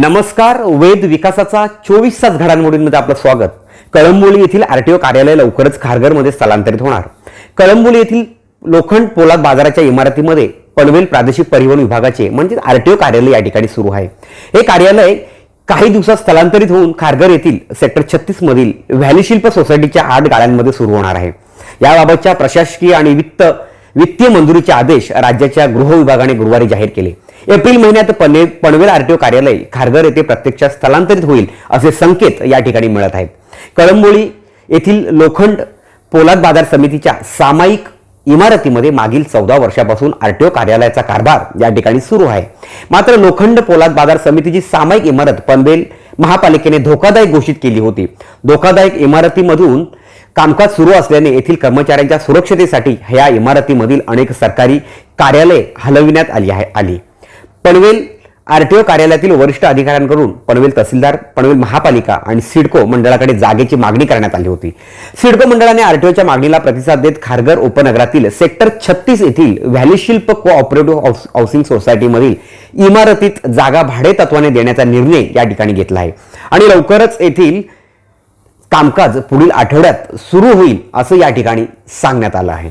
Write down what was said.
नमस्कार वेद विकासाचा चोवीस तास घडामोडींमध्ये आपलं स्वागत. कळंबोली येथील आरटीओ कार्यालय लवकरच खारघरमध्ये स्थलांतरित होणार. कळंबोली येथील लोखंड पोलाद बाजाराच्या इमारतीमध्ये पनवेल प्रादेशिक परिवहन विभागाचे म्हणजेच आरटीओ कार्यालय या ठिकाणी सुरू आहे. हे कार्यालय काही दिवसात स्थलांतरित होऊन खारघर येथील सेक्टर छत्तीस मधील सोसायटीच्या आठ गाळ्यांमध्ये सुरू होणार आहे. याबाबतच्या प्रशासकीय आणि वित्त वित्तीय मंजुरीचे आदेश राज्याच्या गृह विभागाने गुरुवारी जाहीर केले. एप्रिल महिन्यात पने पनवेल आरटीओ कार्यालय खारघर येथे प्रत्यक्षात स्थलांतरित होईल असे संकेत या ठिकाणी मिळत आहेत. कळंबोळी येथील लोखंड पोलाद बाजार समितीच्या सामायिक इमारतीमध्ये मागील चौदा वर्षापासून आरटीओ कार्यालयाचा कारभार या ठिकाणी सुरू आहे. मात्र लोखंड पोलाद बाजार समितीची सामायिक इमारत पनवेल महापालिकेने धोकादायक घोषित केली होती. धोकादायक इमारतीमधून कामकाज सुरू असल्याने येथील कर्मचाऱ्यांच्या सुरक्षतेसाठी ह्या इमारतीमधील अनेक सरकारी कार्यालये हलविण्यात आली आहे आली. पनवेल आरटीओ कार्यालयातील वरिष्ठ अधिकाऱ्यांकडून पनवेल तहसीलदार पनवेल महापालिका आणि सिडको मंडळाकडे जागेची मागणी करण्यात आली होती. सिडको मंडळाने आरटीओच्या मागणीला प्रतिसाद देत खारघर उपनगरातील सेक्टर छत्तीस येथील व्हॅलीशिल्प कोऑपरेटिव्ह हाऊसिंग सोसायटीमधील इमारतीत जागा भाडे तत्वाने देण्याचा निर्णय या ठिकाणी घेतला आहे. आणि लवकरच येथील कामकाज पुढील आठवड्यात सुरू होईल असं या ठिकाणी सांगण्यात आलं आहे.